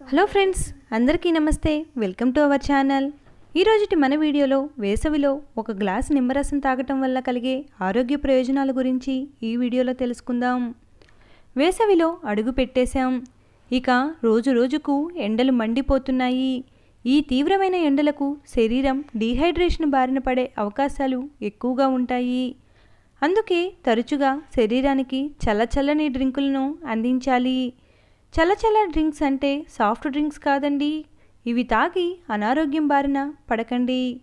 Hello friends అందరికీ నమస్తే. Welcome to our channel. ఈరోజుటి మన వీడియోలో వేసవిలో ఒక గ్లాస్ నిమ్మరసం తాగటం వల్ల కలిగే ఆరోగ్య ప్రయోజనాల గురించి ఈ వీడియోలో తెలుసుకుందాం. వేసవిలో అడుగు పెట్టేశాం. ఇక రోజు రోజుకు ఎండలు మండిపోతున్నాయి. ఈ తీవ్రమైన ఎండలకు శరీరం డీహైడ్రేషన్ బారిన పడే అవకాశాలు ఎక్కువగా ఉంటాయి. అందుకే తరచుగా శరీరానికి చల్లచల్లని డ్రింకులను అందించాలి. చల్లచల్ల డ్రింక్స్ అంటే సాఫ్ట్ డ్రింక్స్ కాదండి. ఇవి తాగి అనారోగ్యం బారిన పడకండి.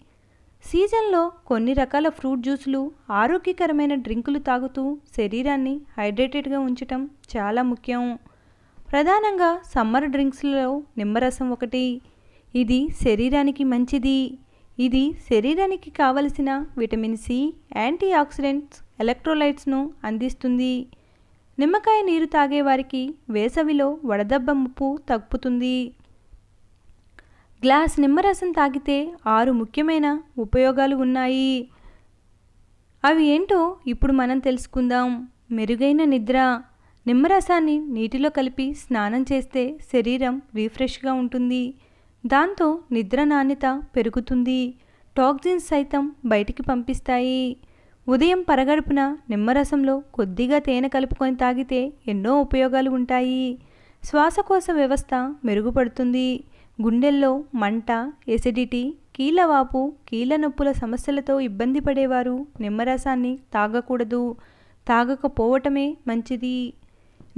సీజన్లో కొన్ని రకాల ఫ్రూట్ జ్యూసులు ఆరోగ్యకరమైన డ్రింకులు తాగుతూ శరీరాన్ని హైడ్రేటెడ్గా ఉంచటం చాలా ముఖ్యం. ప్రధానంగా సమ్మర్ డ్రింక్స్లో నిమ్మరసం ఒకటి. ఇది శరీరానికి మంచిది. ఇది శరీరానికి కావలసిన విటమిన్ సి యాంటీ ఆక్సిడెంట్స్ ఎలక్ట్రోలైట్స్ను అందిస్తుంది. నిమ్మకాయ నీరు తాగేవారికి వేసవిలో వడదెబ్బ ముప్పు తగ్గుతుంది. గ్లాస్ నిమ్మరసం తాగితే ఆరు ముఖ్యమైన ఉపయోగాలు ఉన్నాయి. అవి ఏంటో ఇప్పుడు మనం తెలుసుకుందాం. మెరుగైన నిద్ర. నిమ్మరసాన్ని నీటిలో కలిపి స్నానం చేస్తే శరీరం రీఫ్రెష్గా ఉంటుంది. దాంతో నిద్ర నాణ్యత పెరుగుతుంది. టాక్సిన్స్ సైతం బయటికి పంపిస్తాయి. ఉదయం పరగడుపున నిమ్మరసంలో కొద్దిగా తేనె కలుపుకొని తాగితే ఎన్నో ఉపయోగాలు ఉంటాయి. శ్వాసకోశ వ్యవస్థ మెరుగుపడుతుంది. గుండెల్లో మంట ఎసిడిటీ కీళ్ళవాపు కీళ్ళ నొప్పుల సమస్యలతో ఇబ్బంది పడేవారు నిమ్మరసాన్ని తాగకూడదు. తాగకపోవటమే మంచిది.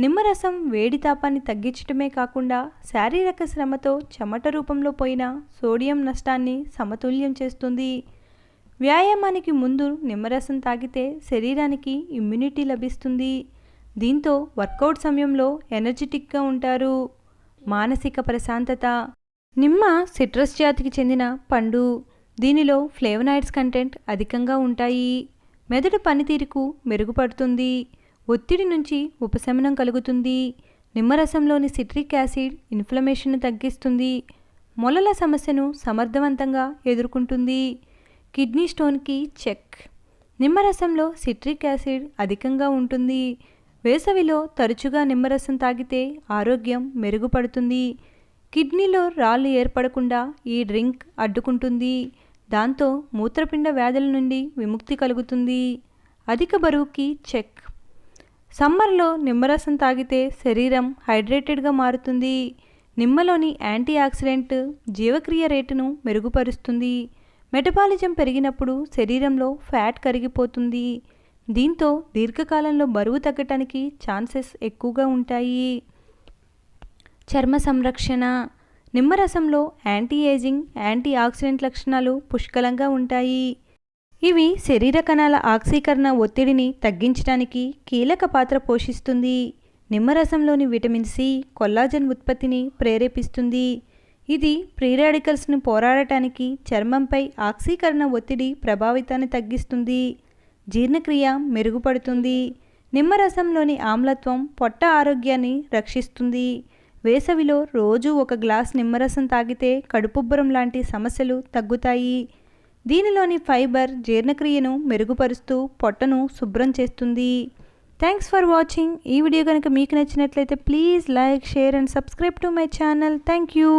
నిమ్మరసం వేడి తాపాన్ని తగ్గించటమే కాకుండా శారీరక శ్రమతో చెమట రూపంలో పోయిన సోడియం నష్టాన్ని సమతుల్యం చేస్తుంది. వ్యాయామానికి ముందు నిమ్మరసం తాగితే శరీరానికి ఇమ్యూనిటీ లభిస్తుంది. దీంతో వర్కౌట్ సమయంలో ఎనర్జెటిక్గా ఉంటారు. మానసిక ప్రశాంతత. నిమ్మ సిట్రస్ జాతికి చెందిన పండు. దీనిలో ఫ్లేవనాయిడ్స్ కంటెంట్ అధికంగా ఉంటాయి. మెదడు పనితీరుకు మెరుగుపడుతుంది. ఒత్తిడి నుంచి ఉపశమనం కలుగుతుంది. నిమ్మరసంలోని సిట్రిక్ యాసిడ్ ఇన్ఫ్లమేషన్ను తగ్గిస్తుంది. మొలల సమస్యను సమర్థవంతంగా ఎదుర్కొంటుంది. కిడ్నీ స్టోన్కి చెక్. నిమ్మరసంలో సిట్రిక్ యాసిడ్ అధికంగా ఉంటుంది. వేసవిలో తరచుగా నిమ్మరసం తాగితే ఆరోగ్యం మెరుగుపడుతుంది. కిడ్నీలో రాళ్ళు ఏర్పడకుండా ఈ డ్రింక్ అడ్డుకుంటుంది. దాంతో మూత్రపిండ వ్యాధుల నుండి విముక్తి కలుగుతుంది. అధిక బరువుకి చెక్. సమ్మర్లో నిమ్మరసం తాగితే శరీరం హైడ్రేటెడ్గా మారుతుంది. నిమ్మలోని యాంటీ ఆక్సిడెంట్ జీవక్రియ రేటును మెరుగుపరుస్తుంది. మెటబాలిజం పెరిగినప్పుడు శరీరంలో ఫ్యాట్ కరిగిపోతుంది. దీంతో దీర్ఘకాలంలో బరువు తగ్గటానికి ఛాన్సెస్ ఎక్కువగా ఉంటాయి. చర్మ సంరక్షణ నిమ్మరసంలో యాంటీ ఏజింగ్ యాంటీ ఆక్సిడెంట్ లక్షణాలు పుష్కలంగా ఉంటాయి. ఇవి శరీర కణాల ఆక్సీకరణ ఒత్తిడిని తగ్గించడానికి కీలక పాత్ర పోషిస్తుంది. నిమ్మరసంలోని విటమిన్ సి కొల్లాజన్ ఉత్పత్తిని ప్రేరేపిస్తుంది. ఇది ప్రీరాడికల్స్ను పోరాడటానికి చర్మంపై ఆక్సీకరణ ఒత్తిడి ప్రభావితాన్ని తగ్గిస్తుంది. జీర్ణక్రియ మెరుగుపడుతుంది. నిమ్మరసంలోని ఆమ్లత్వం పొట్ట ఆరోగ్యాన్ని రక్షిస్తుంది. వేసవిలో రోజు ఒక గ్లాస్ నిమ్మరసం తాగితే కడుపుబ్బరం లాంటి సమస్యలు తగ్గుతాయి. దీనిలోని ఫైబర్ జీర్ణక్రియను మెరుగుపరుస్తూ పొట్టను శుభ్రం చేస్తుంది. Thanks for watching. ఈ వీడియో కనుక మీకు నచ్చినట్లయితే please like share and subscribe to my channel. Thank you.